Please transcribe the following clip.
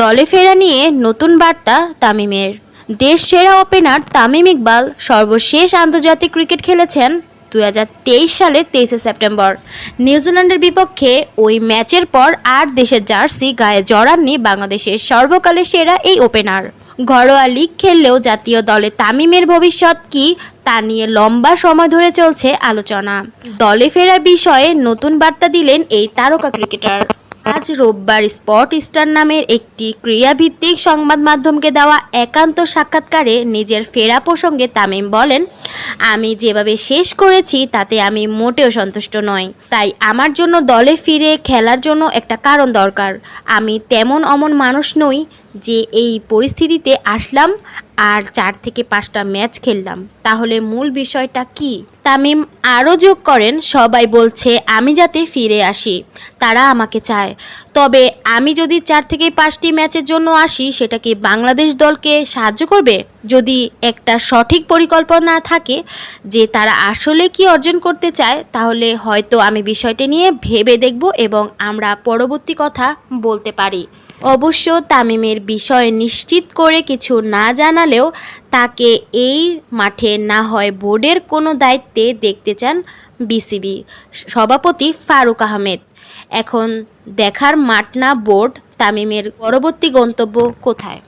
দলে ফেরা নিয়ে নতুন বার্তা তামিমের। দেশ সেরা ওপেনার তামিম ইকবাল সর্বশেষ আন্তর্জাতিক ক্রিকেট খেলেছেন দু হাজার তেইশ সালের তেইশে সেপ্টেম্বর। নিউজিল্যান্ডের বিপক্ষে ওই ম্যাচের পর আর দেশের জার্সি গায়ে জড়াননি বাংলাদেশের সর্বকালের সেরা এই ওপেনার। ঘরোয়া লিগ খেললেও জাতীয় দলে তামিমের ভবিষ্যৎ কি, তা নিয়ে লম্বা সময় ধরে চলছে আলোচনা। দলে ফেরার বিষয়ে নতুন বার্তা দিলেন এই তারকা ক্রিকেটার আজ রোববার স্পট স্টার নামের একটি ক্রীড়াভিত্তিক সংবাদ মাধ্যমকে দেওয়া একান্ত সাক্ষাৎকারে নিজের ফেরা প্রসঙ্গে তামিম বলেন আমি যেভাবে শেষ করেছি, তাতে আমি মোটেও সন্তুষ্ট নই। তাই আমার জন্য দলে ফিরে খেলার জন্য একটা কারণ দরকার। আমি তেমন অমন মানুষ নই যে এই পরিস্থিতিতে আসলাম আর চার থেকে পাঁচটা ম্যাচ খেললাম। তাহলে মূল বিষয়টা কি? তামিম আরও যোগ করেন, সবাই বলছে, আমি যাতে ফিরে আসি, তারা আমাকে চায়। তবে আমি যদি চার থেকে পাঁচটি ম্যাচের জন্য আসি, সেটা কি বাংলাদেশ দলকে সাহায্য করবে? যদি একটা সঠিক পরিকল্পনা থাকে যে তারা আসলে কি অর্জন করতে চায়, তাহলে হয়তো আমি বিষয়টি নিয়ে ভেবে দেখব এবং আমরা পরবর্তী কথা বলতে পারি। অবশ্য তামিমের বিষয় নিশ্চিত করে কিছু না জানালেও তাকে এই মাঠে না হয় বোর্ডের কোনো দায়িত্বে দেখতে চান বিসিবি সভাপতি ফারুক আহমেদ। এখন দেখার মাঠ না বোর্ড, তামিমের পরবর্তী গন্তব্য কোথায়?